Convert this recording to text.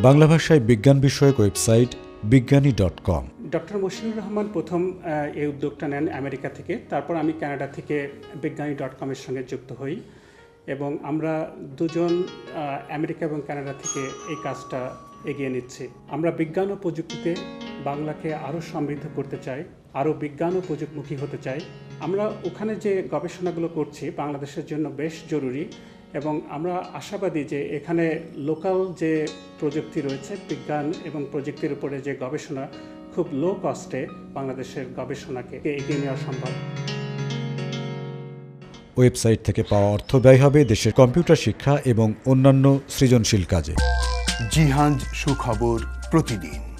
বাংলা ভাষায় বিজ্ঞান বিষয়ক website Biggani dot com. Doctor Moshinur Rahman প্রথম এই উদ্যোগটা নেন আমেরিকা থেকে। তারপর আমি কানাডা থেকে বিজ্ঞানী ডট কমের সঙ্গে যুক্ত হই এবং আমরা দুজন আমেরিকা এবং কানাডা থেকে এই কাজটা এগিয়ে নিচ্ছি। আমরা বিজ্ঞান ও প্রযুক্তিতে বাংলাকে আরও সমৃদ্ধ করতে চাই, আরও বিজ্ঞান ও প্রযুক্তিমুখী হতে চাই। আমরা ওখানে যে গবেষণাগুলো করছি বাংলাদেশের জন্য বেশ জরুরি এবং আমরা আশাবাদী যে এখানে লোকাল যে প্রযুক্তি রয়েছে বিজ্ঞান এবং প্রযুক্তির উপরে যে গবেষণা খুব লো কস্টে বাংলাদেশের গবেষণাকে এগিয়ে নেওয়া সম্ভব। ওয়েবসাইট থেকে পাওয়া অর্থ ব্যয় হবে দেশের কম্পিউটার শিক্ষা এবং অন্যান্য সৃজনশীল কাজে। জিহাঞ্জ সুখবর প্রতিদিন।